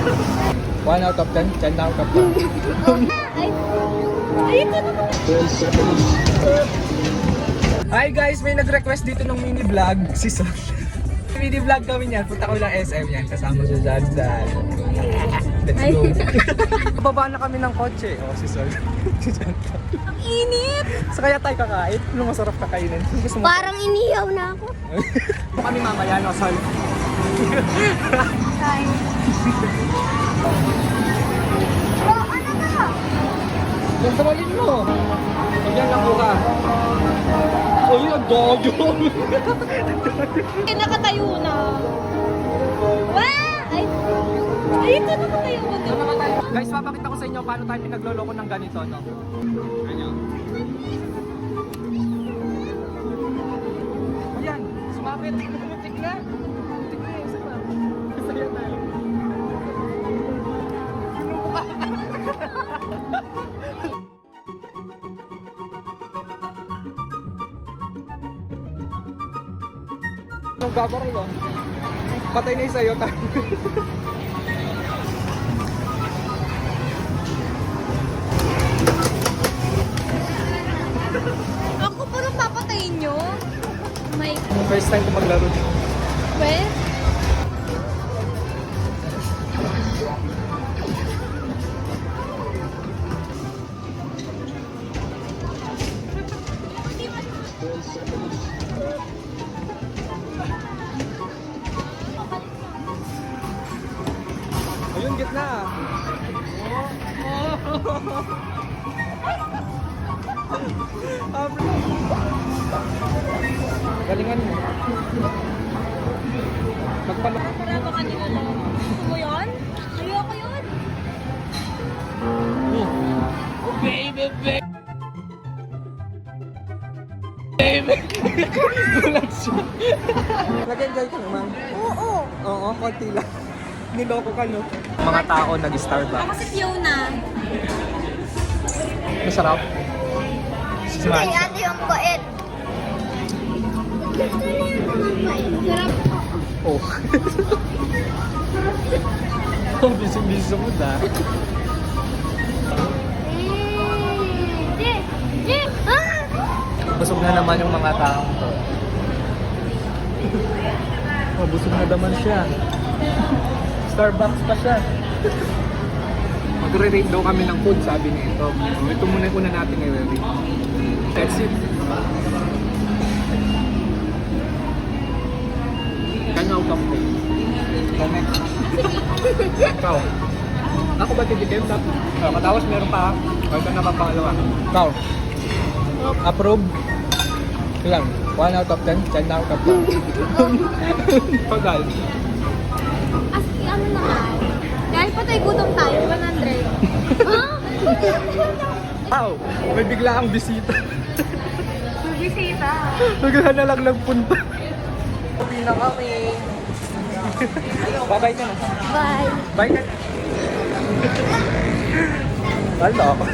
1 out of 10, 10 out of 10. Ay, ay, ito naman. Hi guys, may nag-request dito ng mini vlog, si Sol. mini vlog kami niyan, punta kami ng SM yan, kasama si Dad. Let's go. Bababa na kami ng kotse. Oh, si Sol. si. Ang init. So kaya tayo kakain? Ano masarap kakainin? Sino gusto mo? Parang inihaw na ako. kami mamaya, no, Sol? Ay. Oh, ano ba? Yung samalin mo. Yan lang po ka. Uy, ang dojo. Nakatayo na. Wow! Ay, ito na tayo ko Guys, papakita ko sa inyo paano tayo pinagloloko ng ganito, no? Ganyan. Anong gabaril, oh? Patay na sa'yo, tayo. Ako parang papatayin nyo. May, First time ko maglaro dito. well, Ayun, gitna. Oh. Galingan mo. Magpalak. para ba kanila lang? Gusto mo yun? Ayoko yun. Baby, baby. Baby. Gulat siya. Nag-enjoy ka naman. Oo. Oo, konti lang. Niloko ka, no? Mga tao nag-Starbucks. Kasi Fiona. Masarap. Hindi, ate yung bait. Gusto yung bait. Sarap. Oh. Oh, busy-busy mo na. Di! Di! Ah! Busog na naman yung mga tao to. Oh, busog na naman siya. Starbucks pa siya. Magre-rate daw kami ng food, sabi niya ito. Oh, ito muna yung una natin i-rate. That's it. Kanya out of 10. So next. Ikaw. Ako ba titikim? Uh, matapos meron pa. Huwag ka na mapangalawa. Ikaw. Approve. Ilan? 1 out of 10? 10 out of 10. Pagal. Dahil patay gutom tayo, 100. Ha? Wow! May bigla ang bisita. Bisita. Bigla na lang nagpunta. Uwi na kami. Bye-bye ka na. Bye. Bye ka na. Wala ako.